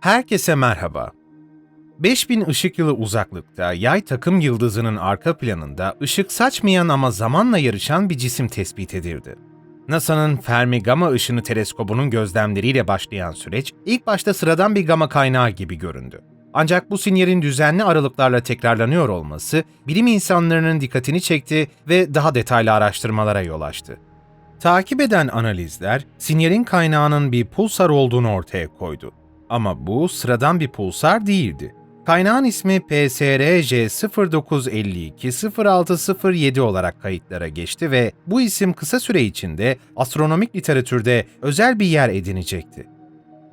Herkese merhaba. 5000 ışık yılı uzaklıkta yay takım yıldızının arka planında ışık saçmayan ama zamanla yarışan bir cisim tespit edildi. NASA'nın Fermi Gama Işını Teleskobu'nun gözlemleriyle başlayan süreç ilk başta sıradan bir gama kaynağı gibi göründü. Ancak bu sinyalin düzenli aralıklarla tekrarlanıyor olması bilim insanlarının dikkatini çekti ve daha detaylı araştırmalara yol açtı. Takip eden analizler sinyalin kaynağının bir pulsar olduğunu ortaya koydu. Ama bu sıradan bir pulsar değildi. Kaynağın ismi PSRJ0952-0607 olarak kayıtlara geçti ve bu isim kısa süre içinde astronomik literatürde özel bir yer edinecekti.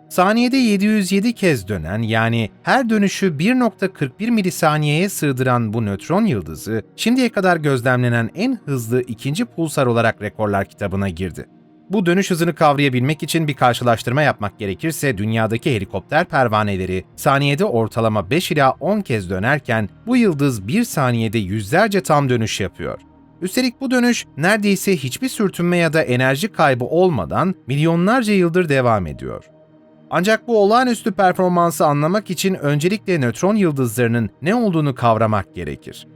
Saniyede 707 kez dönen yani her dönüşü 1.41 milisaniyeye sığdıran bu nötron yıldızı şimdiye kadar gözlemlenen en hızlı ikinci pulsar olarak rekorlar kitabına girdi. Bu dönüş hızını kavrayabilmek için bir karşılaştırma yapmak gerekirse dünyadaki helikopter pervaneleri saniyede ortalama 5 ila 10 kez dönerken bu yıldız 1 saniyede yüzlerce tam dönüş yapıyor. Üstelik bu dönüş neredeyse hiçbir sürtünme ya da enerji kaybı olmadan milyonlarca yıldır devam ediyor. Ancak bu olağanüstü performansı anlamak için öncelikle nötron yıldızlarının ne olduğunu kavramak gerekir.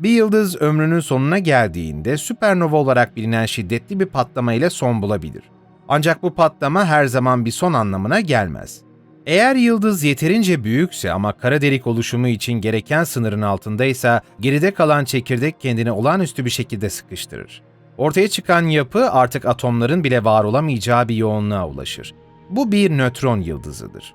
Bir yıldız ömrünün sonuna geldiğinde süpernova olarak bilinen şiddetli bir patlama ile son bulabilir. Ancak bu patlama her zaman bir son anlamına gelmez. Eğer yıldız yeterince büyükse ama kara delik oluşumu için gereken sınırın altındaysa geride kalan çekirdek kendini olağanüstü bir şekilde sıkıştırır. Ortaya çıkan yapı artık atomların bile var olamayacağı bir yoğunluğa ulaşır. Bu bir nötron yıldızıdır.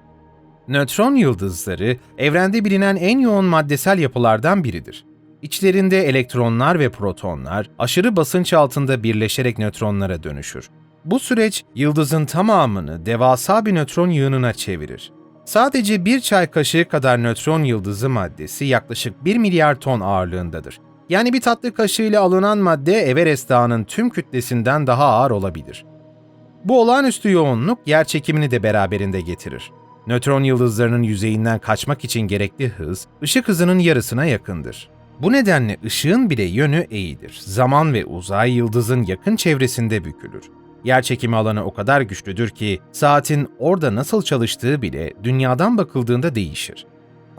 Nötron yıldızları evrende bilinen en yoğun maddesel yapılardan biridir. İçlerinde elektronlar ve protonlar aşırı basınç altında birleşerek nötronlara dönüşür. Bu süreç yıldızın tamamını devasa bir nötron yığınına çevirir. Sadece bir çay kaşığı kadar nötron yıldızı maddesi yaklaşık 1 milyar ton ağırlığındadır. Yani bir tatlı kaşığıyla alınan madde Everest Dağı'nın tüm kütlesinden daha ağır olabilir. Bu olağanüstü yoğunluk yer çekimini de beraberinde getirir. Nötron yıldızlarının yüzeyinden kaçmak için gerekli hız, ışık hızının yarısına yakındır. Bu nedenle ışığın bile yönü eğidir. Zaman ve uzay yıldızın yakın çevresinde bükülür. Yerçekimi alanı o kadar güçlüdür ki saatin orada nasıl çalıştığı bile dünyadan bakıldığında değişir.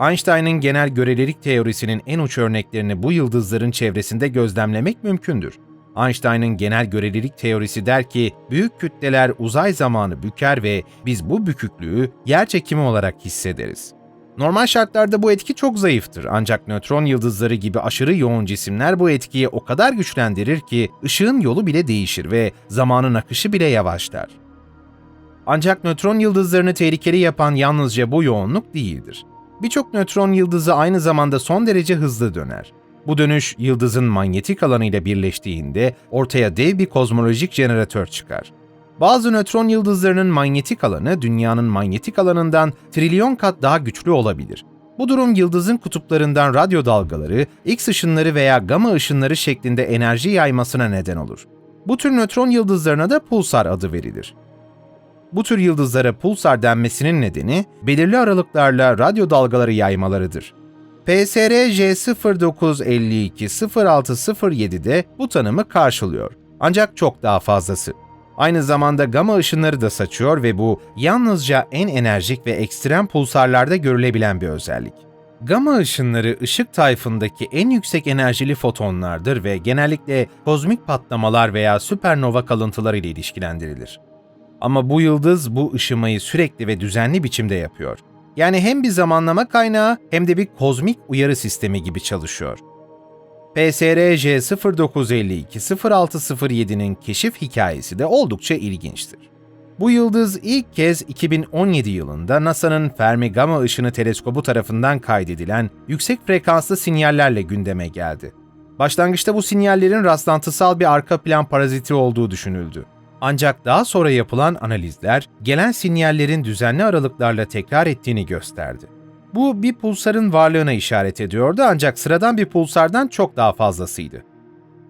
Einstein'ın genel görelilik teorisinin en uç örneklerini bu yıldızların çevresinde gözlemlemek mümkündür. Einstein'ın genel görelilik teorisi der ki büyük kütleler uzay zamanı büker ve biz bu büküklüğü yer çekimi olarak hissederiz. Normal şartlarda bu etki çok zayıftır ancak nötron yıldızları gibi aşırı yoğun cisimler bu etkiyi o kadar güçlendirir ki ışığın yolu bile değişir ve zamanın akışı bile yavaşlar. Ancak nötron yıldızlarını tehlikeli yapan yalnızca bu yoğunluk değildir. Birçok nötron yıldızı aynı zamanda son derece hızlı döner. Bu dönüş yıldızın manyetik alanı ile birleştiğinde ortaya dev bir kozmolojik jeneratör çıkar. Bazı nötron yıldızlarının manyetik alanı dünyanın manyetik alanından trilyon kat daha güçlü olabilir. Bu durum yıldızın kutuplarından radyo dalgaları, X ışınları veya gama ışınları şeklinde enerji yaymasına neden olur. Bu tür nötron yıldızlarına da pulsar adı verilir. Bu tür yıldızlara pulsar denmesinin nedeni belirli aralıklarla radyo dalgaları yaymalarıdır. PSR J0952 de bu tanımı karşılıyor. Ancak çok daha fazlası. Aynı zamanda gama ışınları da saçıyor ve bu yalnızca en enerjik ve ekstrem pulsarlarda görülebilen bir özellik. Gama ışınları ışık tayfındaki en yüksek enerjili fotonlardır ve genellikle kozmik patlamalar veya süpernova kalıntıları ile ilişkilendirilir. Ama bu yıldız bu ışımayı sürekli ve düzenli biçimde yapıyor. Yani hem bir zamanlama kaynağı hem de bir kozmik uyarı sistemi gibi çalışıyor. PSRJ 0952-0607'nin keşif hikayesi de oldukça ilginçtir. Bu yıldız ilk kez 2017 yılında NASA'nın Fermi Gama Işını Teleskobu tarafından kaydedilen yüksek frekanslı sinyallerle gündeme geldi. Başlangıçta bu sinyallerin rastlantısal bir arka plan paraziti olduğu düşünüldü. Ancak daha sonra yapılan analizler gelen sinyallerin düzenli aralıklarla tekrar ettiğini gösterdi. Bu bir pulsarın varlığına işaret ediyordu ancak sıradan bir pulsardan çok daha fazlasıydı.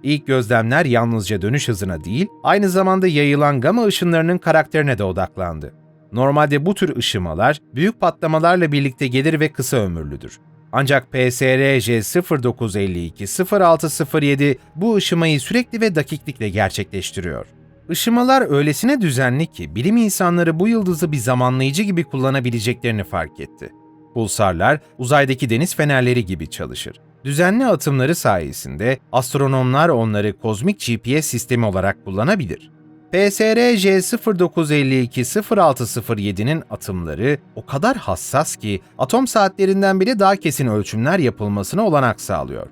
İlk gözlemler yalnızca dönüş hızına değil, aynı zamanda yayılan gama ışınlarının karakterine de odaklandı. Normalde bu tür ışımalar büyük patlamalarla birlikte gelir ve kısa ömürlüdür. Ancak PSRJ 0952-0607 bu ışımayı sürekli ve dakiklikle gerçekleştiriyor. Işımalar öylesine düzenli ki bilim insanları bu yıldızı bir zamanlayıcı gibi kullanabileceklerini fark etti. Pulsarlar uzaydaki deniz fenerleri gibi çalışır. Düzenli atımları sayesinde astronomlar onları kozmik GPS sistemi olarak kullanabilir. PSR J0952-0607'nin atımları o kadar hassas ki atom saatlerinden bile daha kesin ölçümler yapılmasına olanak sağlıyor.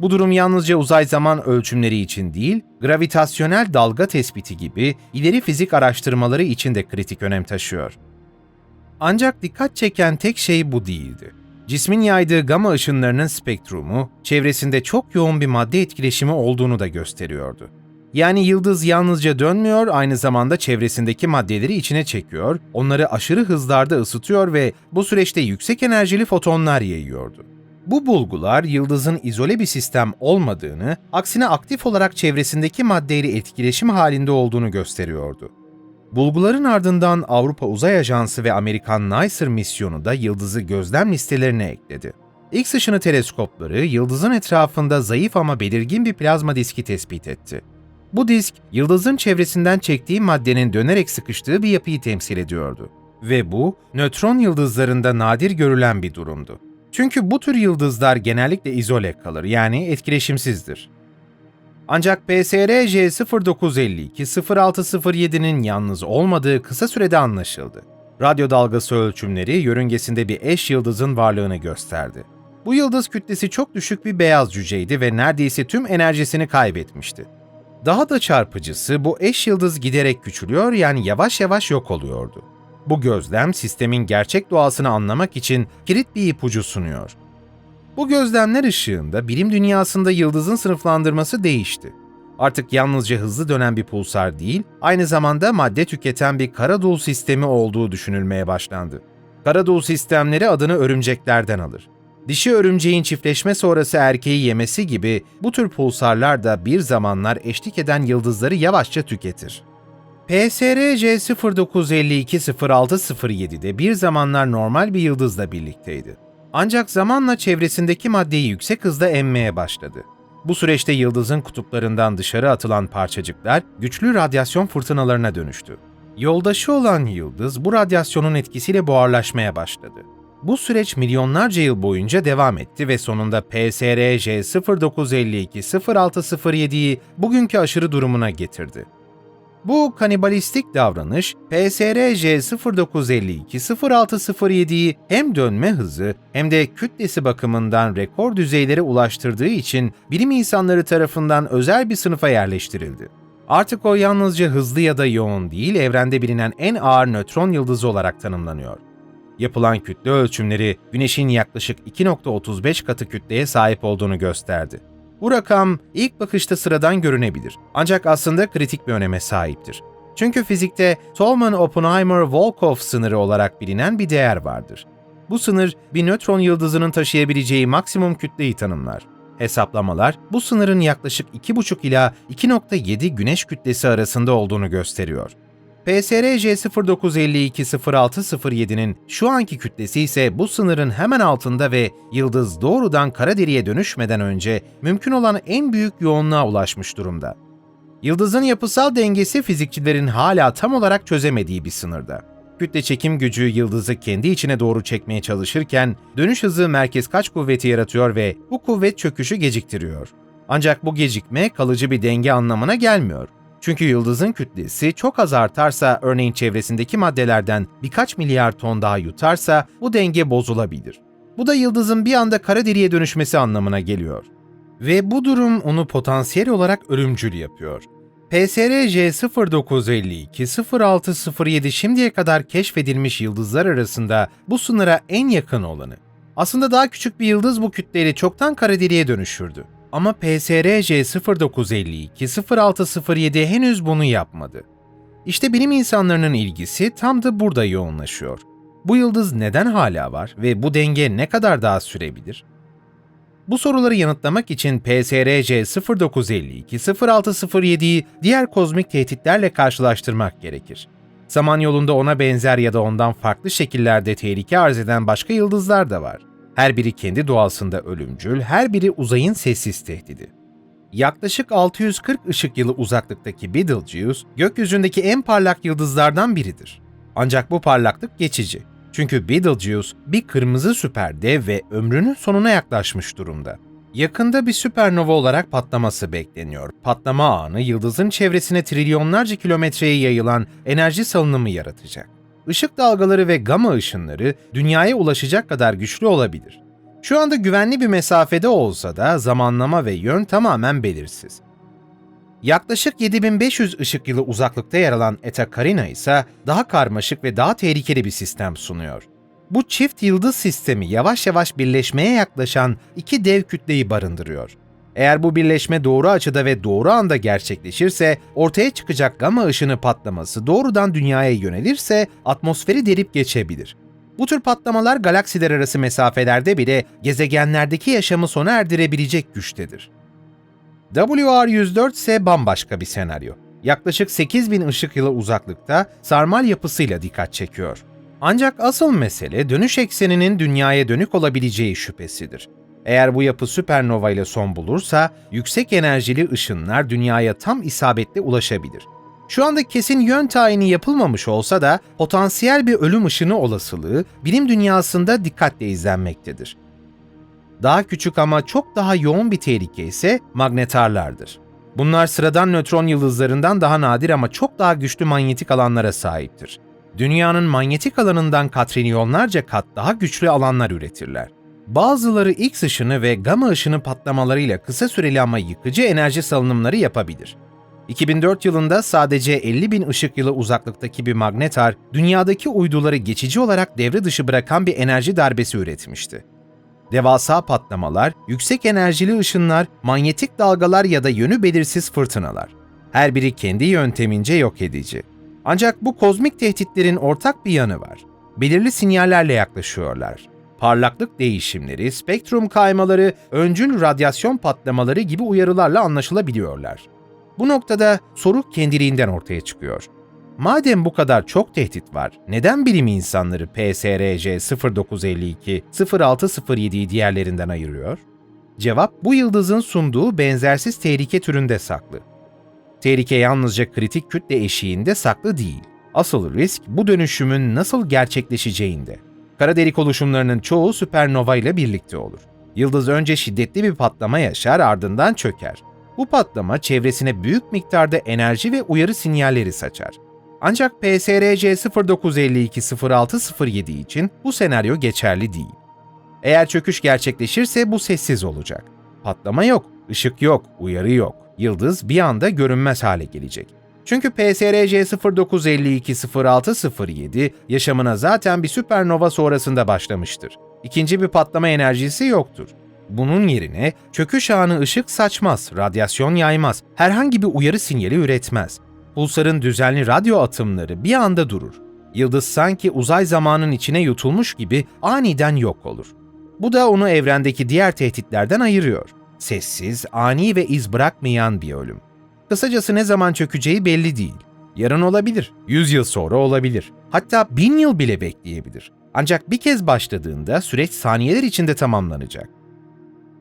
Bu durum yalnızca uzay zaman ölçümleri için değil, gravitasyonel dalga tespiti gibi ileri fizik araştırmaları için de kritik önem taşıyor. Ancak dikkat çeken tek şey bu değildi. Cismin yaydığı gama ışınlarının spektrumu, çevresinde çok yoğun bir madde etkileşimi olduğunu da gösteriyordu. Yani yıldız yalnızca dönmüyor, aynı zamanda çevresindeki maddeleri içine çekiyor, onları aşırı hızlarda ısıtıyor ve bu süreçte yüksek enerjili fotonlar yayıyordu. Bu bulgular yıldızın izole bir sistem olmadığını, aksine aktif olarak çevresindeki maddeyle etkileşim halinde olduğunu gösteriyordu. Bulguların ardından Avrupa Uzay Ajansı ve Amerikan NICER misyonu da yıldızı gözlem listelerine ekledi. X ışını teleskopları yıldızın etrafında zayıf ama belirgin bir plazma diski tespit etti. Bu disk, yıldızın çevresinden çektiği maddenin dönerek sıkıştığı bir yapıyı temsil ediyordu. Ve bu, nötron yıldızlarında nadir görülen bir durumdu. Çünkü bu tür yıldızlar genellikle izole kalır, yani etkileşimsizdir. Ancak PSR J0952-0607'nin yalnız olmadığı kısa sürede anlaşıldı. Radyo dalgası ölçümleri yörüngesinde bir eş yıldızın varlığını gösterdi. Bu yıldız kütlesi çok düşük bir beyaz cüceydi ve neredeyse tüm enerjisini kaybetmişti. Daha da çarpıcısı bu eş yıldız giderek küçülüyor yani yavaş yavaş yok oluyordu. Bu gözlem sistemin gerçek doğasını anlamak için kilit bir ipucu sunuyor. Bu gözlemler ışığında bilim dünyasında yıldızın sınıflandırması değişti. Artık yalnızca hızlı dönen bir pulsar değil, aynı zamanda madde tüketen bir karadul sistemi olduğu düşünülmeye başlandı. Karadul sistemleri adını örümceklerden alır. Dişi örümceğin çiftleşme sonrası erkeği yemesi gibi bu tür pulsarlar da bir zamanlar eşlik eden yıldızları yavaşça tüketir. PSR J0952-0607'de bir zamanlar normal bir yıldızla birlikteydi. Ancak zamanla çevresindeki maddeyi yüksek hızda emmeye başladı. Bu süreçte yıldızın kutuplarından dışarı atılan parçacıklar güçlü radyasyon fırtınalarına dönüştü. Yoldaşı olan yıldız bu radyasyonun etkisiyle buharlaşmaya başladı. Bu süreç milyonlarca yıl boyunca devam etti ve sonunda PSR J0952-0607'yi bugünkü aşırı durumuna getirdi. Bu kanibalistik davranış PSR J0952-0607'yi hem dönme hızı hem de kütlesi bakımından rekor düzeylere ulaştırdığı için bilim insanları tarafından özel bir sınıfa yerleştirildi. Artık o yalnızca hızlı ya da yoğun değil, evrende bilinen en ağır nötron yıldızı olarak tanımlanıyor. Yapılan kütle ölçümleri Güneş'in yaklaşık 2.35 katı kütleye sahip olduğunu gösterdi. Bu rakam ilk bakışta sıradan görünebilir ancak aslında kritik bir öneme sahiptir. Çünkü fizikte Tolman-Oppenheimer-Volkoff sınırı olarak bilinen bir değer vardır. Bu sınır bir nötron yıldızının taşıyabileceği maksimum kütleyi tanımlar. Hesaplamalar bu sınırın yaklaşık 2,5 ila 2,7 güneş kütlesi arasında olduğunu gösteriyor. PSR J0952-0607'nin şu anki kütlesi ise bu sınırın hemen altında ve yıldız doğrudan kara deliğe dönüşmeden önce mümkün olan en büyük yoğunluğa ulaşmış durumda. Yıldızın yapısal dengesi fizikçilerin hala tam olarak çözemediği bir sınırda. Kütle çekim gücü yıldızı kendi içine doğru çekmeye çalışırken dönüş hızı merkez kaç kuvveti yaratıyor ve bu kuvvet çöküşü geciktiriyor. Ancak bu gecikme kalıcı bir denge anlamına gelmiyor. Çünkü yıldızın kütlesi çok az artarsa, örneğin çevresindeki maddelerden birkaç milyar ton daha yutarsa bu denge bozulabilir. Bu da yıldızın bir anda kara deliğe dönüşmesi anlamına geliyor. Ve bu durum onu potansiyel olarak ölümcül yapıyor. PSR J0952-0607 şimdiye kadar keşfedilmiş yıldızlar arasında bu sınıra en yakın olanı. Aslında daha küçük bir yıldız bu kütleyle çoktan kara deliğe dönüşürdü. Ama PSR J0952-0607 henüz bunu yapmadı. İşte bilim insanlarının ilgisi tam da burada yoğunlaşıyor. Bu yıldız neden hala var ve bu denge ne kadar daha sürebilir? Bu soruları yanıtlamak için PSR J0952-0607'yi diğer kozmik tehditlerle karşılaştırmak gerekir. Samanyolu'nda ona benzer ya da ondan farklı şekillerde tehlike arz eden başka yıldızlar da var. Her biri kendi doğasında ölümcül, her biri uzayın sessiz tehdidi. Yaklaşık 640 ışık yılı uzaklıktaki Betelgeuse, gökyüzündeki en parlak yıldızlardan biridir. Ancak bu parlaklık geçici. Çünkü Betelgeuse bir kırmızı süperdev ve ömrünün sonuna yaklaşmış durumda. Yakında bir süpernova olarak patlaması bekleniyor. Patlama anı yıldızın çevresine trilyonlarca kilometreye yayılan enerji salınımı yaratacak. Işık dalgaları ve gama ışınları dünyaya ulaşacak kadar güçlü olabilir. Şu anda güvenli bir mesafede olsa da zamanlama ve yön tamamen belirsiz. Yaklaşık 7500 ışık yılı uzaklıkta yer alan Eta Carina ise daha karmaşık ve daha tehlikeli bir sistem sunuyor. Bu çift yıldız sistemi yavaş yavaş birleşmeye yaklaşan iki dev kütleyi barındırıyor. Eğer bu birleşme doğru açıda ve doğru anda gerçekleşirse, ortaya çıkacak gama ışını patlaması doğrudan dünyaya yönelirse atmosferi delip geçebilir. Bu tür patlamalar galaksiler arası mesafelerde bile gezegenlerdeki yaşamı sona erdirebilecek güçtedir. WR-104 ise bambaşka bir senaryo. Yaklaşık 8000 ışık yılı uzaklıkta sarmal yapısıyla dikkat çekiyor. Ancak asıl mesele dönüş ekseninin dünyaya dönük olabileceği şüphesidir. Eğer bu yapı süpernova ile son bulursa, yüksek enerjili ışınlar dünyaya tam isabetle ulaşabilir. Şu anda kesin yön tayini yapılmamış olsa da potansiyel bir ölüm ışını olasılığı bilim dünyasında dikkatle izlenmektedir. Daha küçük ama çok daha yoğun bir tehlike ise magnetarlardır. Bunlar sıradan nötron yıldızlarından daha nadir ama çok daha güçlü manyetik alanlara sahiptir. Dünyanın manyetik alanından katrilyonlarca kat daha güçlü alanlar üretirler. Bazıları X ışını ve gamma ışını patlamalarıyla kısa süreli ama yıkıcı enerji salınımları yapabilir. 2004 yılında sadece 50 bin ışık yılı uzaklıktaki bir magnetar, dünyadaki uyduları geçici olarak devre dışı bırakan bir enerji darbesi üretmişti. Devasa patlamalar, yüksek enerjili ışınlar, manyetik dalgalar ya da yönü belirsiz fırtınalar. Her biri kendi yöntemince yok edici. Ancak bu kozmik tehditlerin ortak bir yanı var. Belirli sinyallerle yaklaşıyorlar. Parlaklık değişimleri, spektrum kaymaları, öncül radyasyon patlamaları gibi uyarılarla anlaşılabiliyorlar. Bu noktada soru kendiliğinden ortaya çıkıyor. Madem bu kadar çok tehdit var, neden bilim insanları PSRC 0952, 0607'yi diğerlerinden ayırıyor? Cevap bu yıldızın sunduğu benzersiz tehlike türünde saklı. Tehlike yalnızca kritik kütle eşiğinde saklı değil. Asıl risk bu dönüşümün nasıl gerçekleşeceğinde. Kara delik oluşumlarının çoğu süpernova ile birlikte olur. Yıldız önce şiddetli bir patlama yaşar ardından çöker. Bu patlama çevresine büyük miktarda enerji ve uyarı sinyalleri saçar. Ancak PSRC 0952-0607 için bu senaryo geçerli değil. Eğer çöküş gerçekleşirse bu sessiz olacak. Patlama yok, ışık yok, uyarı yok. Yıldız bir anda görünmez hale gelecek. Çünkü PSRC 0952-0607 yaşamına zaten bir süpernova sonrasında başlamıştır. İkinci bir patlama enerjisi yoktur. Bunun yerine çöküş anı ışık saçmaz, radyasyon yaymaz, herhangi bir uyarı sinyali üretmez. Pulsarın düzenli radyo atımları bir anda durur. Yıldız sanki uzay zamanın içine yutulmuş gibi aniden yok olur. Bu da onu evrendeki diğer tehditlerden ayırıyor. Sessiz, ani ve iz bırakmayan bir ölüm. Kısacası ne zaman çökeceği belli değil. Yarın olabilir, yüz yıl sonra olabilir. Hatta bin yıl bile bekleyebilir. Ancak bir kez başladığında süreç saniyeler içinde tamamlanacak.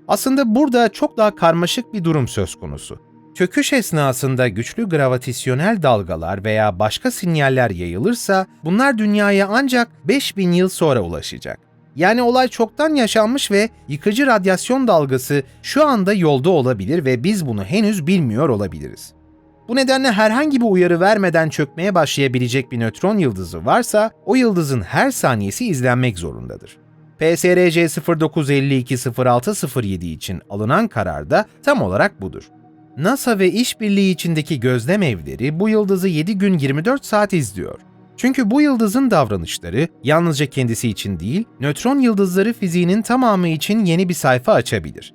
Aslında burada çok daha karmaşık bir durum söz konusu. Çöküş esnasında güçlü gravitasyonel dalgalar veya başka sinyaller yayılırsa bunlar dünyaya ancak 5000 yıl sonra ulaşacak. Yani olay çoktan yaşanmış ve yıkıcı radyasyon dalgası şu anda yolda olabilir ve biz bunu henüz bilmiyor olabiliriz. Bu nedenle herhangi bir uyarı vermeden çökmeye başlayabilecek bir nötron yıldızı varsa o yıldızın her saniyesi izlenmek zorundadır. PSRC 0952-0607 için alınan karar da tam olarak budur. NASA ve işbirliği içindeki gözlem evleri bu yıldızı 7 gün 24 saat izliyor. Çünkü bu yıldızın davranışları yalnızca kendisi için değil, nötron yıldızları fiziğinin tamamı için yeni bir sayfa açabilir.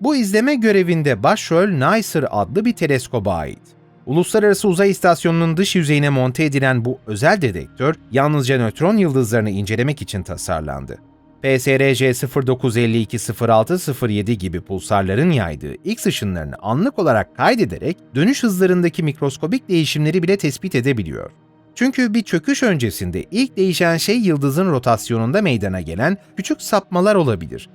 Bu izleme görevinde başrol NICER adlı bir teleskoba ait. Uluslararası Uzay İstasyonu'nun dış yüzeyine monte edilen bu özel dedektör yalnızca nötron yıldızlarını incelemek için tasarlandı. PSRC 0952-0607 gibi pulsarların yaydığı X ışınlarını anlık olarak kaydederek dönüş hızlarındaki mikroskobik değişimleri bile tespit edebiliyor. Çünkü bir çöküş öncesinde ilk değişen şey yıldızın rotasyonunda meydana gelen küçük sapmalar olabilir.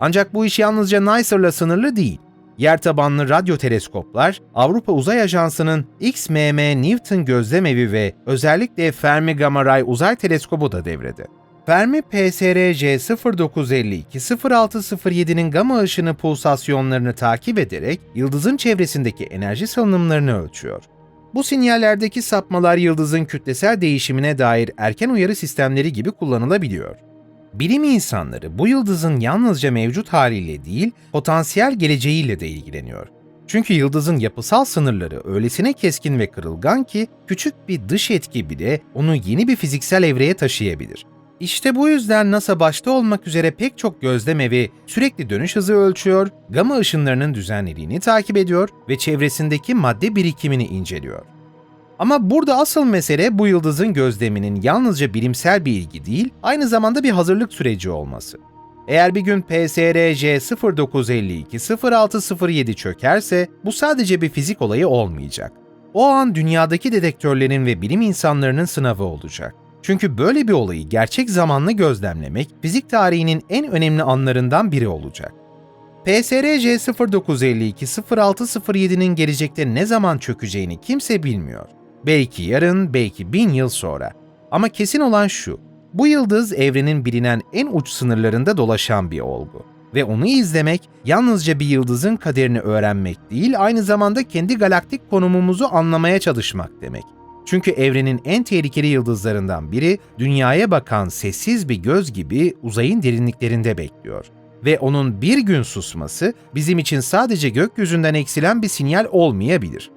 Ancak bu iş yalnızca NICER'la sınırlı değil. Yer tabanlı radyo teleskoplar, Avrupa Uzay Ajansı'nın XMM Newton gözlemevi ve özellikle Fermi Gamma Ray Uzay Teleskobu da devrede. Fermi PSRJ 0952-0607'nin gama ışını pulsasyonlarını takip ederek yıldızın çevresindeki enerji salınımlarını ölçüyor. Bu sinyallerdeki sapmalar yıldızın kütlesel değişimine dair erken uyarı sistemleri gibi kullanılabiliyor. Bilim insanları bu yıldızın yalnızca mevcut haliyle değil, potansiyel geleceğiyle de ilgileniyor. Çünkü yıldızın yapısal sınırları öylesine keskin ve kırılgan ki küçük bir dış etki bile onu yeni bir fiziksel evreye taşıyabilir. İşte bu yüzden NASA başta olmak üzere pek çok gözlemevi sürekli dönüş hızı ölçüyor, gama ışınlarının düzenliliğini takip ediyor ve çevresindeki madde birikimini inceliyor. Ama burada asıl mesele bu yıldızın gözleminin yalnızca bilimsel bir ilgi değil, aynı zamanda bir hazırlık süreci olması. Eğer bir gün PSRJ 0952-0607 çökerse bu sadece bir fizik olayı olmayacak. O an dünyadaki dedektörlerin ve bilim insanlarının sınavı olacak. Çünkü böyle bir olayı gerçek zamanlı gözlemlemek fizik tarihinin en önemli anlarından biri olacak. PSRJ 0952-0607'nin gelecekte ne zaman çökeceğini kimse bilmiyor. Belki yarın, belki bin yıl sonra. Ama kesin olan şu, bu yıldız evrenin bilinen en uç sınırlarında dolaşan bir olgu. Ve onu izlemek yalnızca bir yıldızın kaderini öğrenmek değil, aynı zamanda kendi galaktik konumumuzu anlamaya çalışmak demek. Çünkü evrenin en tehlikeli yıldızlarından biri dünyaya bakan sessiz bir göz gibi uzayın derinliklerinde bekliyor. Ve onun bir gün susması bizim için sadece gökyüzünden eksilen bir sinyal olmayabilir.